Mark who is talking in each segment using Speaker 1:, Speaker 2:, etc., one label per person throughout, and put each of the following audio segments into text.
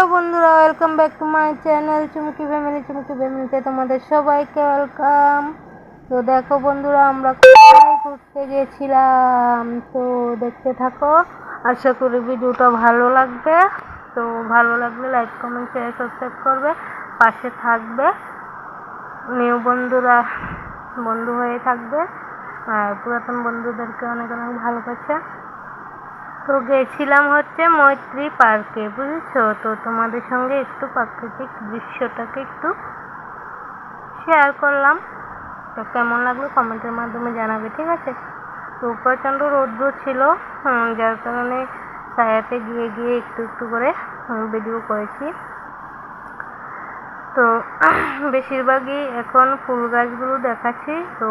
Speaker 1: Hello বন্ধুরা welcome back to my channel Chumki family Chumki ফ্যামিলিতে তোমাদের সবাইকে ওয়েলকাম তো দেখো বন্ধুরা, আমরা ঘুরতে গেছিলাম? তো দেখতে থাকো, আশা করি ভিডিওটা ভালো লাগবে। তো ভালো লাগলে লাইক কমেন্ট শেয়ার সাবস্ক্রাইব করবে, পাশে থাকবে। নিউ বন্ধুরা, বন্ধু হয়ে থাকবে। আর পুরাতন বন্ধুদেরকে অনেক অনেক ভালোবাসা। তো গেছিলাম হচ্ছে মৈত্রী পার্কে, বুঝেছ? তো তোমাদের সঙ্গে একটু প্রাকৃতিক দৃশ্যটাকে একটু শেয়ার করলাম। তো কেমন লাগল কমেন্টের মাধ্যমে জানাবে, ঠিক আছে? তো প্রচণ্ড রৌদ্র ছিল যার কারণে ছায়াতে গিয়ে গিয়ে একটু একটু করে ভিডিও করেছি। তো বেশিরভাগই এখন ফুল গাছগুলো দেখাচ্ছি। তো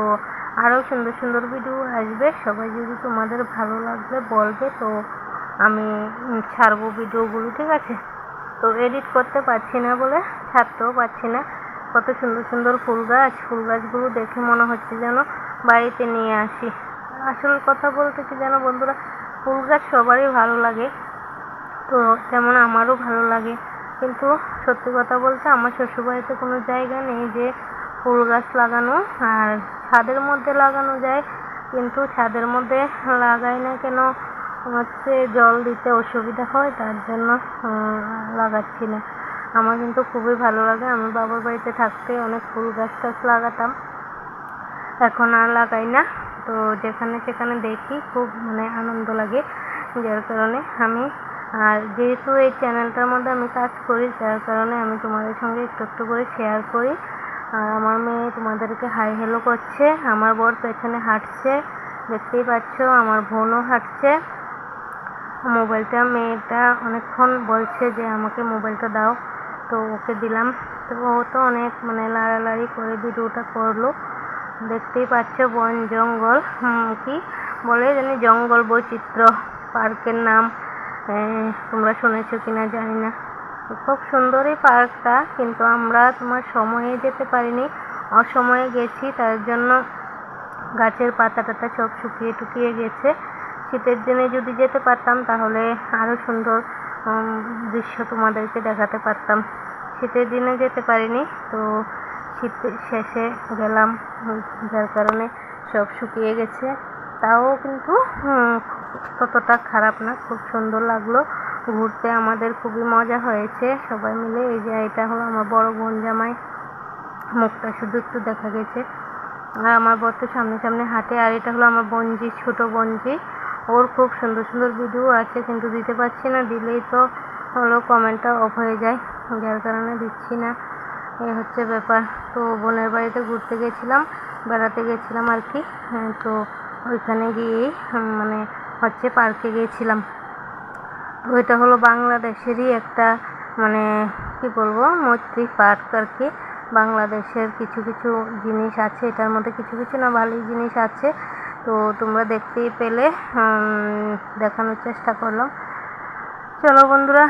Speaker 1: আরও সুন্দর সুন্দর ভিডিও আসবে। সবাই যদি তোমাদের ভালো লাগলে বলবে, তো আমি ছাড়বো ভিডিওগুলো ঠিক আছে? তো এডিট করতে পারছি না বলে, ছাড়তেও পারছি না। কত সুন্দর সুন্দর ফুল গাছ, ফুল গাছগুলো দেখে মনে হচ্ছে যেন বাড়িতে নিয়ে আসি। আসল কথা বলতে কি যেন বন্ধুরা, ফুল গাছ সবারই ভালো লাগে। তো যেমন আমারও ভালো লাগে। কিন্তু সত্যি কথা বলতে আমার শ্বশুরবাড়িতে কোনো জায়গা নেই যে ফুল গাছ লাগানো আর ছাদের মধ্যে লাগানো যায়, কিন্তু ছাদের মধ্যে লাগাই না কেন? হচ্ছে জল দিতে অসুবিধা হয়, তার জন্য লাগাচ্ছি না। আমার কিন্তু খুবই ভালো লাগে। আমি বাবার বাড়িতে থাকতে অনেক ফুল গাছ টাছ লাগাতাম। এখন আর লাগাই না। তো যেখানে সেখানে দেখি, খুব মানে আনন্দ লাগে। যার কারণে আমি, আর যেহেতু এই চ্যানেলটার মধ্যে আমি কাজ করি, যার কারণে আমি তোমাদের সঙ্গে একটু একটু করে শেয়ার করি। আর আমার মেয়ে তোমাদেরকে হাই হেলো করছে। আমার বর পেছনে হাঁটছে। দেখতেই পাচ্ছ, আমার বোনও হাঁটছে। মোবাইলটা, মেয়েটা অনেকক্ষণ বলছে যে, আমাকে মোবাইলটা দাও। তো ওকে দিলাম। তো ও তো অনেক মানে লাড়ালাড়ি করে ভিডিওটা করল। দেখতেই পাচ্ছ, বন জঙ্গল। কি বলে জানি? জঙ্গল বৈচিত্র্য। পার্কের নাম। তোমরা শুনেছো কিনা জানি না। খুব সুন্দর এই পার্কটা, কিন্তু আমরা তোমার সময়ে যেতে পারিনি। অসময়ে গেছি, তার জন্য গাছের পাতা টাতা সব শুকিয়ে টুকিয়ে গেছে। শীতের দিনে যদি যেতে পারতাম, তাহলে আরও সুন্দর দৃশ্য তোমাদেরকে দেখাতে পারতাম। শীতের দিনে যেতে পারিনি, তো শীতের শেষে গেলাম, যার কারণে সব শুকিয়ে গেছে। তাও কিন্তু ততটা খারাপ না, খুব সুন্দর লাগল। ঘুরতে আমাদের খুবই মজা হয়েছে। সবাই মিলে এই যে এটা হলো আমার বড় বোন জামাই। মুখটা শুধু একটু দেখা গেছে। আর আমার বর তো সামনে সামনে হাঁটে আর এটা হলো আমার বঞ্জি ছোট বঞ্জি ওর খুব সুন্দর সুন্দর ভিডিও আছে কিন্তু দিতে পারছি না। দিলেই তো হলো কমেন্টটা অফ হয়ে যায়। যার কারণে দিচ্ছি না। এই হচ্ছে ব্যাপার। তো বোনের বাড়িতে ঘুরতে গেছিলাম বেড়াতে গেছিলাম আর কি। হ্যাঁ, তো ওইখানে গিয়েই মানে হচ্ছে পার্কে গিয়েছিলাম। তো হলো বাংলাদেশেরই একটা মানে কি বলব, মৈত্রী পার্ক আর কি। বাংলাদেশের কিছু কিছু জিনিস আছে, এটার মধ্যে কিছু কিছু না ভালোই জিনিস আছে। তো তোমরা দেখতেই পেলে দেখানোর চেষ্টা করলাম। চলো বন্ধুরা।